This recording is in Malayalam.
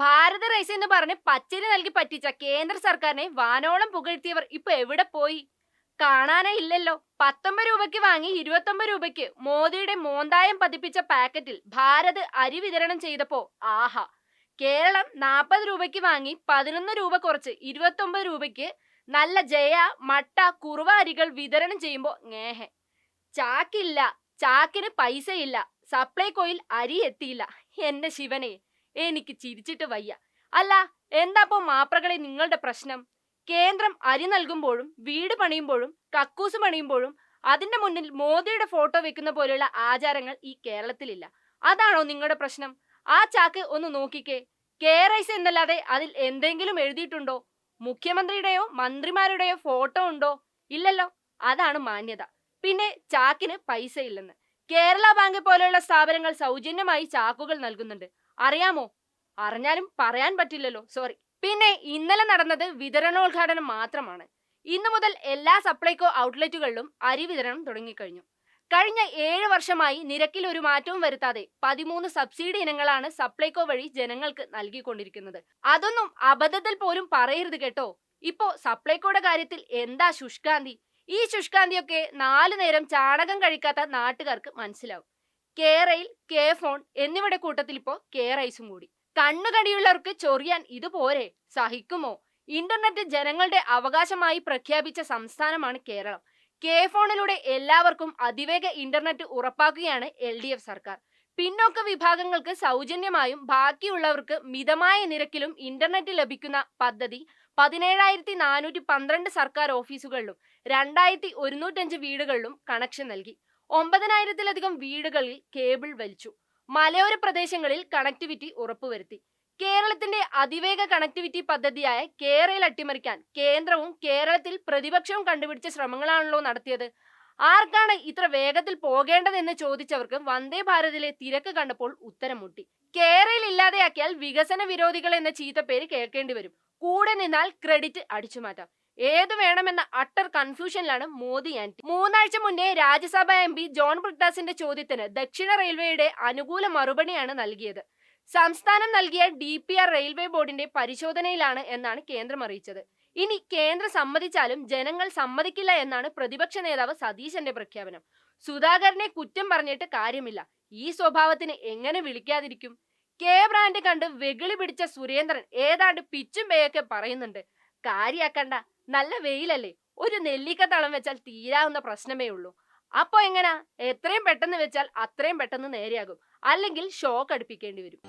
ഭാരത റൈസ് എന്ന് പറഞ്ഞ് പച്ചരി നൽകി പറ്റിച്ച കേന്ദ്ര സർക്കാരിനെ വാനോളം പുകഴ്ത്തിയവർ ഇപ്പൊ എവിടെ പോയി? കാണാനേ ഇല്ലല്ലോ. പത്തൊമ്പത് രൂപയ്ക്ക് വാങ്ങി ഇരുപത്തൊമ്പത് രൂപയ്ക്ക് മോദിയുടെ മോന്തായം പതിപ്പിച്ച പാക്കറ്റിൽ ഭാരത് അരി വിതരണം ചെയ്തപ്പോ ആഹാ. കേരളം നാൽപ്പത് രൂപയ്ക്ക് വാങ്ങി പതിനൊന്ന് രൂപ കുറച്ച് ഇരുപത്തൊമ്പത് രൂപയ്ക്ക് നല്ല ജയ മട്ട കുറുവ അരികൾ വിതരണം ചെയ്യുമ്പോ ഞേഹെ ചാക്കില്ല ചാക്കിന് പൈസയില്ല സപ്ലൈകോയിൽ അരി എത്തിയില്ല. എന്റെ ശിവനെ. എനിക്ക് ചിരിച്ചിട്ട് വയ്യ. അല്ല എന്താപ്പോ മാപ്രകളെ നിങ്ങളുടെ പ്രശ്നം? കേന്ദ്രം അരി നൽകുമ്പോഴും വീട് പണിയുമ്പോഴും കക്കൂസ് പണിയുമ്പോഴും അതിന്റെ മുന്നിൽ മോദിയുടെ ഫോട്ടോ വെക്കുന്ന പോലെയുള്ള ആചാരങ്ങൾ ഈ കേരളത്തിലില്ല. അതാണോ നിങ്ങളുടെ പ്രശ്നം? ആ ചാക്ക് ഒന്ന് നോക്കിക്കേ. കെ റൈസ് എന്നല്ലാതെ അതിൽ എന്തെങ്കിലും എഴുതിയിട്ടുണ്ടോ? മുഖ്യമന്ത്രിയുടെയോ മന്ത്രിമാരുടെയോ ഫോട്ടോ ഉണ്ടോ? ഇല്ലല്ലോ. അതാണ് മാന്യത. പിന്നെ ചാക്കിന് പൈസ ഇല്ലെന്ന് കേരള ബാങ്ക് പോലെയുള്ള സ്ഥാപനങ്ങൾ സൗജന്യമായി ചാക്കുകൾ നൽകുന്നുണ്ട്. അറിയാമോ? അറിഞ്ഞാലും പറയാൻ പറ്റില്ലല്ലോ. സോറി പിന്നെ ഇന്നലെ നടന്നത് വിതരണോദ്ഘാടനം മാത്രമാണ്. ഇന്നു മുതൽ എല്ലാ സപ്ലൈകോ ഔട്ട്ലെറ്റുകളിലും അരി വിതരണം തുടങ്ങിക്കഴിഞ്ഞു. കഴിഞ്ഞ ഏഴ് വർഷമായി നിരക്കിൽ ഒരു മാറ്റവും വരുത്താതെ പതിമൂന്ന് സബ്സിഡി ഇനങ്ങളാണ് സപ്ലൈകോ വഴി ജനങ്ങൾക്ക് നൽകിക്കൊണ്ടിരിക്കുന്നത്. അതൊന്നും അബദ്ധത്തിൽ പോലും പറയരുത് കേട്ടോ. ഇപ്പോ സപ്ലൈകോയുടെ കാര്യത്തിൽ എന്താ ശുഷ്കാന്തി? ഈ ശുഷ്കാന്തിയൊക്കെ നാലു നേരം ചാണകം കഴിക്കാത്ത നാട്ടുകാർക്ക് മനസ്സിലാവും. കെ റെയിൽ കെ ഫോൺ എന്നിവയുടെ കൂട്ടത്തിൽ ഇപ്പോ കെ റൈസും കൂടി. കണ്ണുകടിയുള്ളവർക്ക് ചൊറിയാൻ ഇത് പോരെ? സഹിക്കുമോ? ഇന്റർനെറ്റ് ജനങ്ങളുടെ അവകാശമായി പ്രഖ്യാപിച്ച സംസ്ഥാനമാണ് കേരളം. കെ ഫോണിലൂടെ എല്ലാവർക്കും അതിവേഗ ഇന്റർനെറ്റ് ഉറപ്പാക്കുകയാണ് എൽ ഡി എഫ് സർക്കാർ. പിന്നോക്ക വിഭാഗങ്ങൾക്ക് സൗജന്യമായും ബാക്കിയുള്ളവർക്ക് മിതമായ നിരക്കിലും ഇന്റർനെറ്റ് ലഭിക്കുന്ന പദ്ധതി പതിനേഴായിരത്തി നാനൂറ്റി പന്ത്രണ്ട് സർക്കാർ ഓഫീസുകളിലും രണ്ടായിരത്തി ഒരുന്നൂറ്റഞ്ച് വീടുകളിലും കണക്ഷൻ നൽകി. ഒമ്പതിനായിരത്തിലധികം വീടുകളിൽ കേബിൾ വലിച്ചു. മലയോര പ്രദേശങ്ങളിൽ കണക്ടിവിറ്റി ഉറപ്പുവരുത്തി. കേരളത്തിന്റെ അതിവേഗ കണക്ടിവിറ്റി പദ്ധതിയായ കേരയിൽ അട്ടിമറിക്കാൻ കേന്ദ്രവും കേരളത്തിൽ പ്രതിപക്ഷവും കണ്ടുപിടിച്ച ശ്രമങ്ങളാണല്ലോ നടത്തിയത്. ആർക്കാണ് ഇത്ര വേഗത്തിൽ പോകേണ്ടതെന്ന് ചോദിച്ചവർക്ക് വന്ദേ ഭാരതിലെ തിരക്ക് കണ്ടപ്പോൾ ഉത്തരം മുട്ടി കേരയിൽ ഇല്ലാതെയാക്കിയാൽ വികസന വിരോധികൾ എന്ന ചീത്തപ്പേര് കേൾക്കേണ്ടി വരും. കൂടെ നിന്നാൽ ക്രെഡിറ്റ് അടിച്ചുമാറ്റാം. ഏത് വേണമെന്ന അട്ടർ കൺഫ്യൂഷനിലാണ് മോദി ആന്റി മൂന്നാഴ്ച മുന്നേ രാജ്യസഭ എം പി ജോൺ ബ്രിട്ടാസിന്റെ ചോദ്യത്തിന് ദക്ഷിണ റെയിൽവേയുടെ അനുകൂല മറുപടിയാണ് നൽകിയത്. സംസ്ഥാനം നൽകിയ ഡി പി ആർ റെയിൽവേ ബോർഡിന്റെ പരിശോധനയിലാണ് എന്നാണ് കേന്ദ്രം അറിയിച്ചത്. ഇനി കേന്ദ്രം സമ്മതിച്ചാലും ജനങ്ങൾ സമ്മതിക്കില്ല എന്നാണ് പ്രതിപക്ഷ നേതാവ് സതീശന്റെ പ്രഖ്യാപനം. സുധാകരനെ കുറ്റം പറഞ്ഞിട്ട് കാര്യമില്ല. ഈ സ്വഭാവത്തിന് എങ്ങനെ വിളിക്കാതിരിക്കും? കെ ബ്രാൻഡ് കണ്ട് വെകിളി പിടിച്ച സുരേന്ദ്രൻ ഏതാണ്ട് പിച്ചും പേയൊക്കെ പറയുന്നുണ്ട്. കാര്യാക്കണ്ട. നല്ല വെയിലല്ലേ. ഒരു നെല്ലിക്ക തളം വെച്ചാൽ തീരാവുന്ന പ്രശ്നമേ ഉള്ളൂ. അപ്പോ എങ്ങനാ? എത്രയും പെട്ടെന്ന് വെച്ചാൽ അത്രയും പെട്ടെന്ന് നേരെയാകും. അല്ലെങ്കിൽ ഷോക്ക് അടുപ്പിക്കേണ്ടി വരും.